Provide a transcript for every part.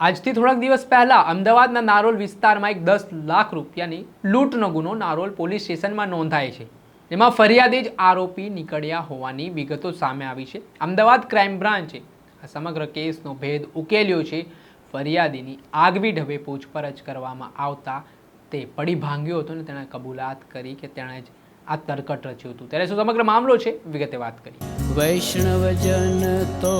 આજથી થોડાક દિવસ પહેલા અમદાવાદના નારોલ વિસ્તારમાં એક દસ લાખ રૂપિયાની લૂંટનો ગુનો નારોલ પોલીસ સ્ટેશનમાં નોંધાય છે. જેમાં ફરિયાદી જ આરોપી નીકળ્યા હોવાની વિગતો સામે આવી છે. અમદાવાદ ક્રાઇમ બ્રાન્ચે આ સમગ્ર કેસનો ભેદ ઉકેલ્યો છે. ફરિયાદીની આગવી ઢબે પૂછપરછ કરવામાં આવતા તે પડી ભાંગ્યો હતો ને તેણે કબૂલાત કરી કે તેણે જ આ તરકટ રચ્યું હતું. ત્યારે શું સમગ્ર મામલો છે? વિગતે વાત કરી વૈષ્ણવજન તો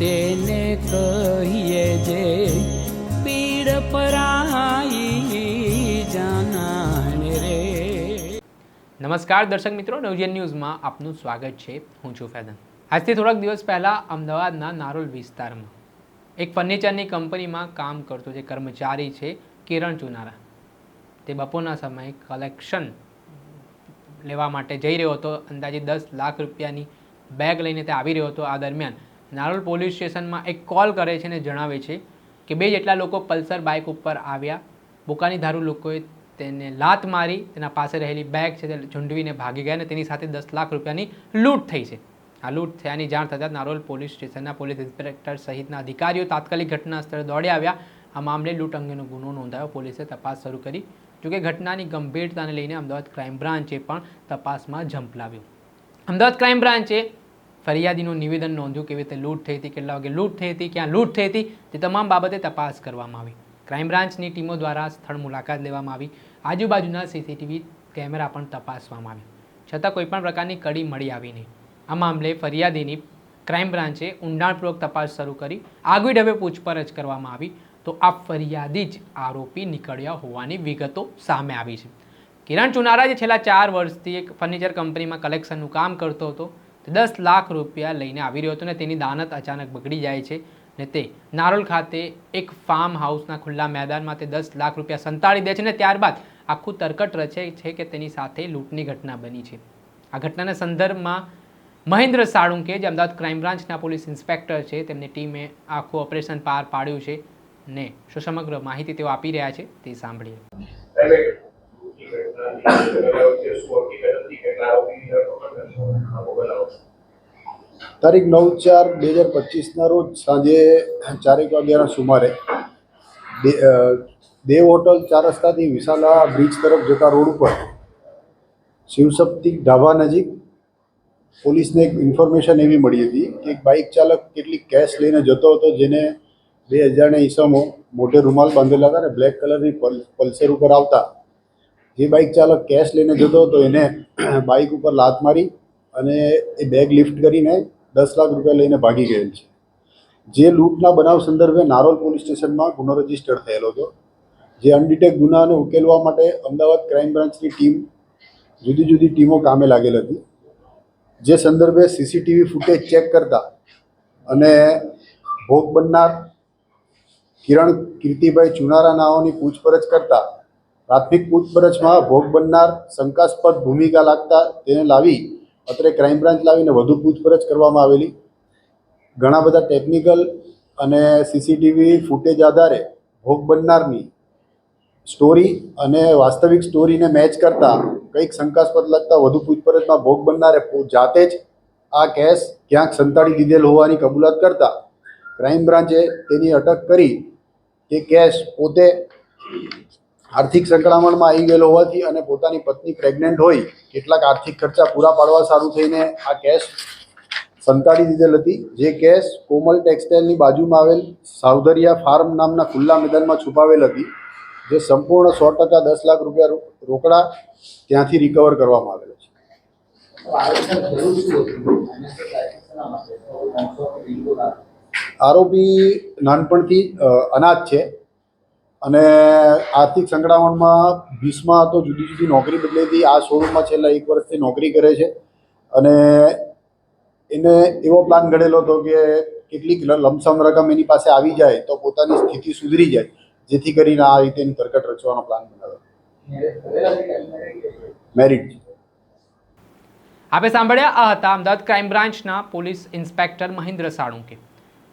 તેને કહીએ જે પીડ પરાઈ જાનાને રે. નમસ્કાર દર્શક મિત્રો નવજન ન્યૂઝમાં આપનું સ્વાગત છે. હું છું ફેદન. આજથી થોડાક દિવસ પહેલાં અમદાવાદના નારોલ વિસ્તારમાં એક ફર્નિચરની કંપનીમાં કામ કરતો જે કર્મચારી છે, કિરણ ચુનારા, તે બપોરના સમયે કલેક્શન લેવા માટે જઈ રહ્યો હતો. અંદાજે દસ લાખ રૂપિયાની બેગ લઈને તે આવી રહ્યો હતો. આ દરમિયાન નારોલ પોલીસ સ્ટેશનમાં એક કોલ કરે છે અને જણાવે છે કે બે જેટલા લોકો પલ્સર બાઇક ઉપર આવ્યા. બુકાની ધારું લોકોએ તેને લાત મારી, તેના પાસે રહેલી બેગ છે તે ઝૂંડવીને ભાગી ગયા અને તેની સાથે દસ લાખ રૂપિયાની લૂંટ થઈ છે. આ લૂંટ થયાની જાણ થતાં નારોલ પોલીસ સ્ટેશનના પોલીસ ઇન્સ્પેક્ટર સહિતના અધિકારીઓ તાત્કાલિક ઘટના સ્થળે દોડી આવ્યા. આ મામલે લૂંટ અંગેનો ગુનો નોંધાયો. પોલીસે તપાસ શરૂ કરી. જોકે ઘટનાની ગંભીરતાને લઈને અમદાવાદ ક્રાઇમ બ્રાન્ચે પણ તપાસમાં ઝંપલાવ્યું. અમદાવાદ ક્રાઇમ બ્રાન્ચે ફરિયાદીનું નિવેદન નોંધ્યું કેવી રીતે લૂંટ થઈ હતી, કેટલા વાગે લૂંટ થઈ હતી, ક્યાં લૂંટ થઈ હતી, તે તમામ બાબતે તપાસ કરવામાં આવી. ક્રાઇમ બ્રાન્ચની ટીમો દ્વારા સ્થળ મુલાકાત લેવામાં આવી. આજુબાજુના સીસીટીવી કેમેરા પણ તપાસવામાં આવ્યા છતાં કોઈપણ પ્રકારની કડી મળી આવી નહીં. આ મામલે ફરિયાદીની ક્રાઇમ બ્રાન્ચે ઊંડાણપૂર્વક તપાસ શરૂ કરી. આગવી ઢબે પૂછપરછ કરવામાં આવી. તો આ ફરિયાદી જ આરોપી નીકળ્યા હોવાની વિગતો સામે આવી છે. કિરણ ચુનારા જે છેલ્લા ચાર વર્ષથી એક ફર્નિચર કંપનીમાં કલેક્શનનું કામ કરતો હતો દસ લાખ રૂપિયા લઈને આવી રહ્યો હતો ને તેની દાનત અચાનક બગડી જાય છે ને તે નારોલ ખાતે એક ફાર્મ હાઉસના ખુલ્લા મેદાનમાં તે દસ લાખ રૂપિયા સંતાડી દે છે ને ત્યારબાદ આખું તરકટ રચે છે કે તેની સાથે લૂંટની ઘટના બની છે. આ ઘટનાના સંદર્ભમાં મહેન્દ્ર સાળુંકે જે અમદાવાદ ક્રાઇમ બ્રાન્ચના પોલીસ ઇન્સ્પેક્ટર છે, તેમની ટીમે આખું ઓપરેશન પાર પાડ્યું છે ને શું સમગ્ર માહિતી તેઓ આપી રહ્યા છે તે સાંભળીએ. તારીખ નવ ચાર બે હજાર પચીસના રોજ સાંજે ચારેક વાગ્યાના સુમારે દેવ હોટલ ચાર રસ્તાથી વિશાલા બ્રિજ તરફ જતા રોડ ઉપર શિવશક્તિ ઢાબા નજીક પોલીસને એક ઇન્ફોર્મેશન એવી મળી હતી કે એક બાઇક ચાલક કેટલીક કેશ લઈને જતો હતો, જેને બે હજારના ઈસમો મોઢે રૂમાલ બાંધેલા હતા અને બ્લેક કલરની પલ, પલ્સર ઉપર આવતા. જે બાઇક ચાલક કેશ લઈને જતો હતો, એને બાઇક ઉપર લાત મારી અને એ બેગ લિફ્ટ કરીને દસ લાખ રૂપિયા લઈને ભાગી ગયેલ છે. જે લૂંટના બનાવ સંદર્ભે નારોલ પોલીસ સ્ટેશનમાં ગુનો રજિસ્ટર થયેલો હતો. જે અનડિટેક ગુનાને ઉકેલવા માટે અમદાવાદ ક્રાઇમ બ્રાન્ચની ટીમ જુદી જુદી ટીમો કામે લાગેલ હતી. જે સંદર્ભે સીસીટીવી ફૂટેજ ચેક કરતા અને ભોગ બનનાર કિરણ કીર્તિભાઈ ચુનારા નાઓની પૂછપરછ કરતા પ્રાથમિક પૂછપરછમાં ભોગ બનનાર શંકાસ્પદ ભૂમિકા લાગતા તેને લાવી અત્રે ક્રાઇમ બ્રાન્ચ લાવીને વધુ પૂછપરછ કરવામાં આવેલી. ઘણા બધા ટેકનિકલ અને સીસીટીવી ફૂટેજ આધારે ભોગ બનનારની સ્ટોરી અને વાસ્તવિક સ્ટોરીને મેચ કરતા કંઈક શંકાસ્પદ લગતા વધુ પૂછપરછમાં ભોગ બનનારે જાતે જ આ કેસ ક્યાંક સંતાડી દીધેલ હોવાની કબૂલાત કરતા ક્રાઇમ બ્રાન્ચે તેની અટક કરી તે કેસ પોતે આર્થિક સંકળામણમાં આવી ગયેલો હોવાથી અને પોતાની પત્ની પ્રેગ્નન્ટ હોય, કેટલાક આર્થિક ખર્ચા પૂરા પાડવા સારું થઈને આ કેસ સંતાડી દીધેલ હતી. જે કેસ કોમલ ટેક્સટાઇલની બાજુમાં આવેલ સાવધરિયા ફાર્મ નામના ખુલ્લા મેદાનમાં છુપાવેલ હતી, જે સંપૂર્ણ સો ટકા દસ લાખ રૂપિયા રોકડા ત્યાંથી રિકવર કરવામાં આવેલા છે. આરોપી નાનપણથી અનાજ છે. અને આર્થિક સંકળામણમાં વીસમાં હતો જુદી જુદી નોકરી બદલેથી આ શોરૂમમાં છેલ્લા એક વર્ષથી નોકરી કરે છે. અને એને એવો પ્લાન ઘડેલો હતો કે કેટલીક લમસમ રકમ એની પાસે આવી જાય તો પોતાની સ્થિતિ સુધરી જાય, જેથી કરીને આ રીતે એની કરકટ રચવાનો પ્લાન બનાવ્યો. મેરિટ આપે સાંભળ્યા આ હતા અમદાવાદ ક્રાઇમ બ્રાન્ચના પોલીસ ઇન્સ્પેક્ટર મહેન્દ્ર સાળુંકે.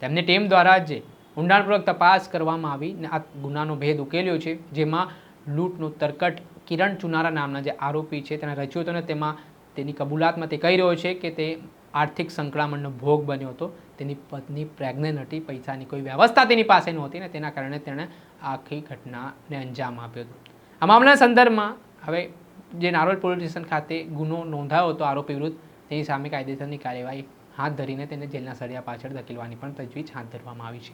તેમની ટીમ દ્વારા જે ઊંડાણપૂર્વક તપાસ કરવામાં આવી આ ગુનાનો ભેદ ઉકેલ્યો છે, જેમાં લૂંટનું તરકટ કિરણ ચુનારા નામના જે આરોપી છે, તેને રચ્યો હતો ને તેમાં તેની કબૂલાતમાં તે કહી રહ્યો છે કે તે આર્થિક સંકળામણનો ભોગ બન્યો હતો. તેની પત્ની પ્રેગ્નેન્ટ હતી, પૈસાની કોઈ વ્યવસ્થા તેની પાસે નહોતી ને તેના કારણે તેણે આખી ઘટનાને અંજામ આપ્યો હતો. આ મામલાના સંદર્ભમાં હવે જે નારોલ પોલીસ સ્ટેશન ખાતે ગુનો નોંધાયો હતો આરોપી વિરુદ્ધ, તેની સામે કાયદેસરની કાર્યવાહી હાથ ધરીને તેને જેલના સળિયા પાછળ ધકેલવાની પણ તજવીજ હાથ ધરવામાં આવી છે.